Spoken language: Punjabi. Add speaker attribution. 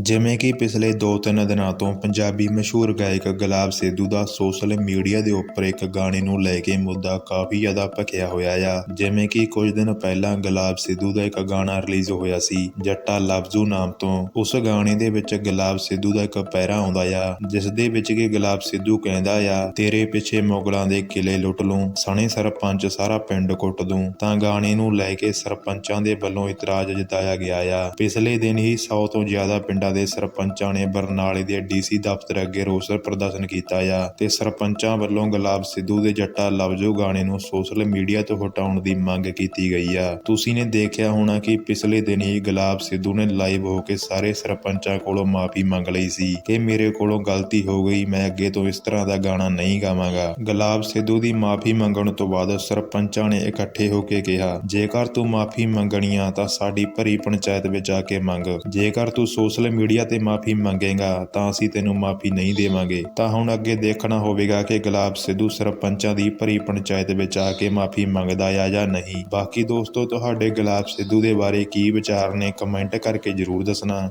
Speaker 1: ਜਿਵੇਂ ਕਿ ਪਿਛਲੇ 2-3 ਦਿਨਾਂ ਤੋਂ ਪੰਜਾਬੀ ਮਸ਼ਹੂਰ ਗਾਇਕ ਗੁਲਾਬ ਸਿੱਧੂ ਦਾ ਸੋਸ਼ਲ ਮੀਡੀਆ ਦੇ ਉੱਪਰ ਇੱਕ ਗਾਣੇ ਨੂੰ ਲੈ ਕੇ ਮੁੱਦਾ ਕਾਫੀ ਜ਼ਿਆਦਾ ਭਖਿਆ ਹੋਇਆ ਆ। ਜਿਵੇਂ ਕਿ ਕੁਝ ਦਿਨ ਪਹਿਲਾਂ ਗੁਲਾਬ ਸਿੱਧੂ ਦਾ ਇੱਕ ਗਾਣਾ ਰਿਲੀਜ਼ ਹੋਇਆ ਸੀ, ਜੱਟਾ ਲਫ਼ਜ਼ੂ ਨਾਮ ਤੋਂ। ਉਸ ਗਾਣੇ ਦੇ ਵਿੱਚ ਗੁਲਾਬ ਸਿੱਧੂ ਦਾ ਇੱਕ ਪੈਰਾ ਆਉਂਦਾ ਆ ਜਿਸ ਦੇ ਵਿੱਚ ਕਿ ਗੁਲਾਬ ਸਿੱਧੂ ਕਹਿੰਦਾ ਆ, ਤੇਰੇ ਪਿੱਛੇ ਮੁਗਲਾਂ ਦੇ ਕਿਲੇ ਲੁੱਟ ਲੂੰ, ਸਣੇ ਸਰਪੰਚ ਸਾਰਾ ਪਿੰਡ ਕੁੱਟ ਦੂੰ। ਤਾਂ ਗਾਣੇ ਨੂੰ ਲੈ ਕੇ ਸਰਪੰਚਾਂ ਦੇ ਵੱਲੋਂ ਇਤਰਾਜ਼ ਜਤਾਇਆ ਗਿਆ ਆ। ਪਿਛਲੇ ਦਿਨ ਹੀ 100 ਤੋਂ ਜ਼ਿਆਦਾ ਪਿੰਡਾਂ ਦੇ ਸਰਪੰਚਾਂ ਨੇ ਬਰਨਾਲੇ ਦੇ ਡੀਸੀ ਦਫ਼ਤਰ ਅੱਗੇ ਰੋਸ ਪ੍ਰਦਰਸ਼ਨ ਕੀਤਾ ਆ ਤੇ ਸਰਪੰਚਾਂ ਵੱਲੋਂ ਗੁਲਾਬ ਸਿੱਧੂ ਦੇ ਜੱਟਾ ਲਫ਼ਜ਼ੂ ਗਾਣੇ ਨੂੰ ਸੋਸ਼ਲ ਮੀਡੀਆ ਤੋਂ ਹਟਾਉਣ ਦੀ ਮੰਗ ਕੀਤੀ ਗਈ ਆ। ਤੁਸੀਂ ਨੇ ਦੇਖਿਆ ਹੋਣਾ ਕਿ ਪਿਛਲੇ ਦਿਨ ਹੀ ਗੁਲਾਬ ਸਿੱਧੂ ਨੇ ਲਾਈਵ ਹੋ ਕੇ ਸਾਰੇ ਸਰਪੰਚਾਂ ਕੋਲੋਂ ਮਾਫੀ ਮੰਗ ਲਈ ਸੀ ਕਿ ਮੇਰੇ ਕੋਲੋਂ ਗਲਤੀ ਹੋ ਗਈ, ਮੈਂ ਅੱਗੇ ਤੋਂ ਇਸ ਤਰ੍ਹਾਂ ਦਾ ਗਾਣਾ ਨਹੀਂ ਗਾਵਾਂਗਾ। ਗੁਲਾਬ ਸਿੱਧੂ ਦੀ ਮਾਫੀ ਮੰਗਣ ਤੋਂ ਬਾਅਦ ਸਰਪੰਚਾਂ ਨੇ ਇਕੱਠੇ ਹੋ ਕੇ ਕਿਹਾ, ਜੇਕਰ ਤੂੰ ਮਾਫੀ ਮੰਗਣੀ ਆ ਤਾਂ ਸਾਡੀ ਭਰੀ ਪੰਚਾਇਤ ਵਿੱਚ ਆ ਕੇ ਮੰਗ। ਜੇਕਰ ਤੂੰ ਸੋਸ਼ਲ ਮੀਡੀਆ ਤੇ ਮਾਫੀ ਮੰਗੇਗਾ, ਤਾਂ ਅਸੀਂ ਤੈਨੂੰ ਮਾਫੀ ਨਹੀਂ ਦੇਵਾਂਗੇ। ਤਾਂ ਹੁਣ ਅੱਗੇ ਦੇਖਣਾ ਹੋਵੇਗਾ ਕਿ ਗੁਲਾਬ ਸਿੱਧੂ ਸਰਪੰਚਾਂ ਦੀ ਭਰੀ ਪੰਚਾਇਤ ਵਿੱਚ ਆ ਕੇ ਮਾਫੀ ਮੰਗਦਾ ਆ ਜਾਂ ਨਹੀਂ। ਬਾਕੀ ਦੋਸਤੋ, ਤੁਹਾਡੇ ਗੁਲਾਬ ਸਿੱਧੂ ਦੇ ਬਾਰੇ ਕੀ ਵਿਚਾਰ ਨੇ, ਕਮੈਂਟ ਕਰਕੇ ਜਰੂਰ ਦੱਸਣਾ।